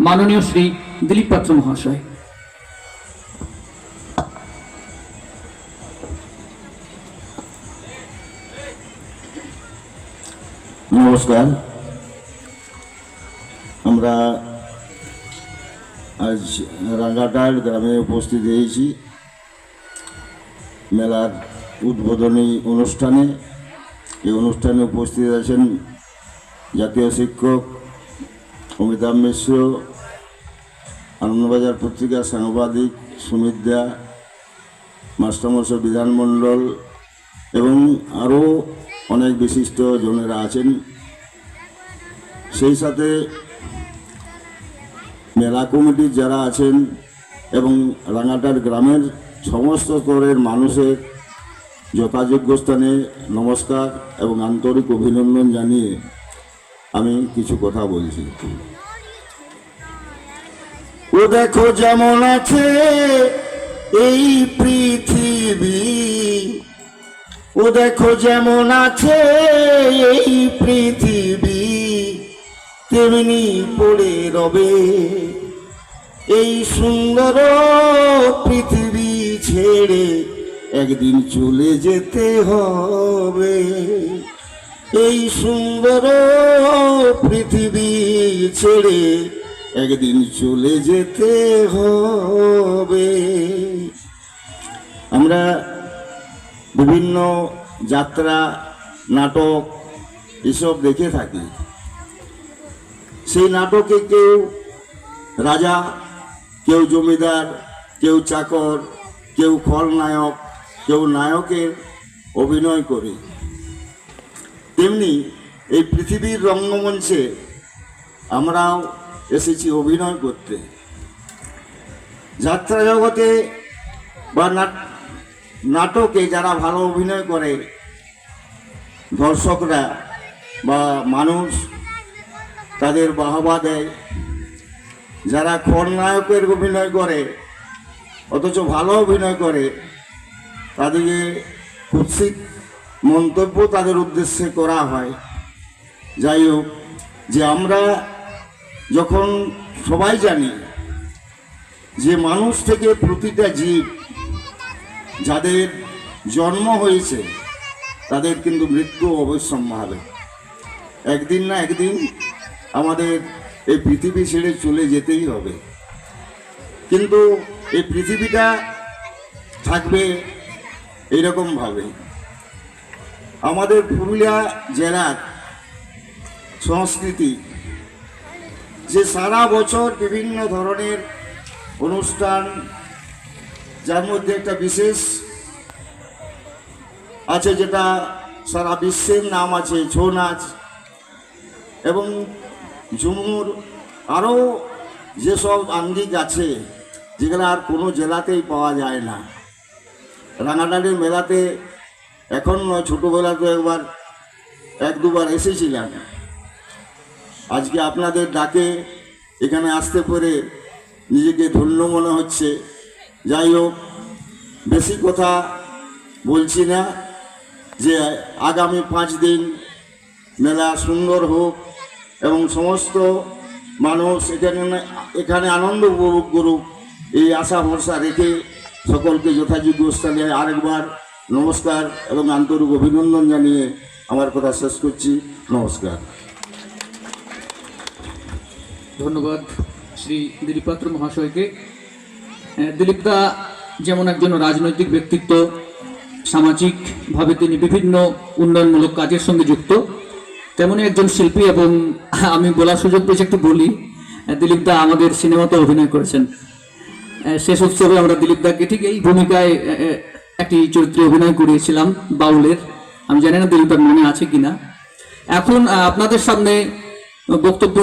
মাননীয় শ্রী দিলীপ পাত্র মহাশয়। নমস্কার। আমরা আজ রাঙ্গাটার গ্রামে উপস্থিত হয়েছি। মেলার উদ্বোধনী অনুষ্ঠানে। এই অনুষ্ঠানে উপস্থিত আছেন জাতীয় শিক্ষক অমিতাভ মিশ্র, আনন্দবাজার পত্রিকার সাংবাদিক সুমিত দা, মাস্টারমশাই বিধানমণ্ডল এবং আরও অনেক বিশিষ্ট জনেরা আছেন। সেই সাথে মেলা কমিটির যারা আছেন এবং রাঙাটার গ্রামের সমস্ত স্তরের মানুষের যথাযোগ্য স্থানে নমস্কার এবং আন্তরিক অভিনন্দন জানিয়ে আমি কিছু কথা বলছি। ও দেখো যেমন আছে এই পৃথিবী। ও দেখো যেমন আছে এই পৃথিবী, তেমনি পড়ে রবে। এই সুন্দর পৃথিবী ছেড়ে একদিন চলে যেতে হবে। এই সুন্দর পৃথিবী ছেড়ে একদিন চলে যেতে হবে। আমরা বিভিন্ন যাত্রা, নাটক এসব দেখে থাকি। সেই নাটকে কেউ রাজা, কেউ জমিদার, কেউ চাকর, কেউ খলনায়ক, কেউ নায়কের অভিনয় করে। তেমনি এই পৃথিবীর রঙ্গমঞ্চে আমরাও এসেছি অভিনয় করতে। যাত্রা জগতে বা নাট- নাটকে যারা ভালো অভিনয় করে, দর্শকরা বা মানুষ তাদের বাহবা দেয়। যারা খলনায়কের অভিনয় করে, অথচ ভালো অভিনয় করে, তাদেরকে কুৎসিত মন্তব্য তাদের উদ্দেশ্যে করা হয়। যাই হোক, যে আমরা যখন সবাই জানি যে মানুষ থেকে প্রতিটা জীব যাদের জন্ম হয়েছে, তাদের কিন্তু মৃত্যু অবশ্যম্য হবে একদিন না একদিন আমাদের এই পৃথিবী ছেড়ে চলে যেতেই হবে। কিন্তু এই পৃথিবীটা থাকবে এইরকমভাবে আমাদের পুরুলিয়া জেলার সংস্কৃতি যে সারা বছর বিভিন্ন ধরনের অনুষ্ঠান, যার মধ্যে একটা বিশেষ আছে যেটা সারা বিশ্বের নাম আছে, ছৌ নাচ এবং ঝুমুর, আরও যেসব আঙ্গিক আছে, যেগুলো আর কোনো জেলাতেই পাওয়া যায় না। রাঙাটালির মেলাতে এখন নয়, ছোটোবেলাতে একবার, এক দুবার এসেছিলাম। আজকে আপনাদের ডাকে এখানে আসতে পেরে নিজেকে ধন্য মনে হচ্ছে। যাই হোক, বেশি কথা বলছি না যে আগামী পাঁচ দিন মেলা সুন্দর হোক এবং সমস্ত মানুষ এখানে এখানে আনন্দ উপভোগ করুক, এই আশা ভরসা রেখে সকলকে যথাযোগ্য স্থানে আরেকবার নমস্কার এবং আন্তরিক অভিনন্দন জানিয়ে আমার কথা শেষ করছি। নমস্কার। ধন্যবাদ শ্রী দিলীপ পাত্র মহাশয়কে। আহ, দিলীপ দা যেমন একজন রাজনৈতিক ব্যক্তিত্ব সামাজিকভাবে তিনি বিভিন্ন উন্নয়নমূলক কাজের সঙ্গে যুক্ত তেমনই একজন শিল্পী এবং আমি বলার সুযোগ পেয়েছি একটু বলি আহ, দিলীপ দা আমাদের সিনেমাতে অভিনয় করেছেন। শেষ উৎসবে আমরা দিলীপ দাকে ঠিক এই ভূমিকায় একটি চরিত্রে অভিনয় করিয়েছিলাম বাউলের। আমি জানি না দিলীপ দার মনে আছে কিনা। এখন আপনাদের সামনে বক্তব্য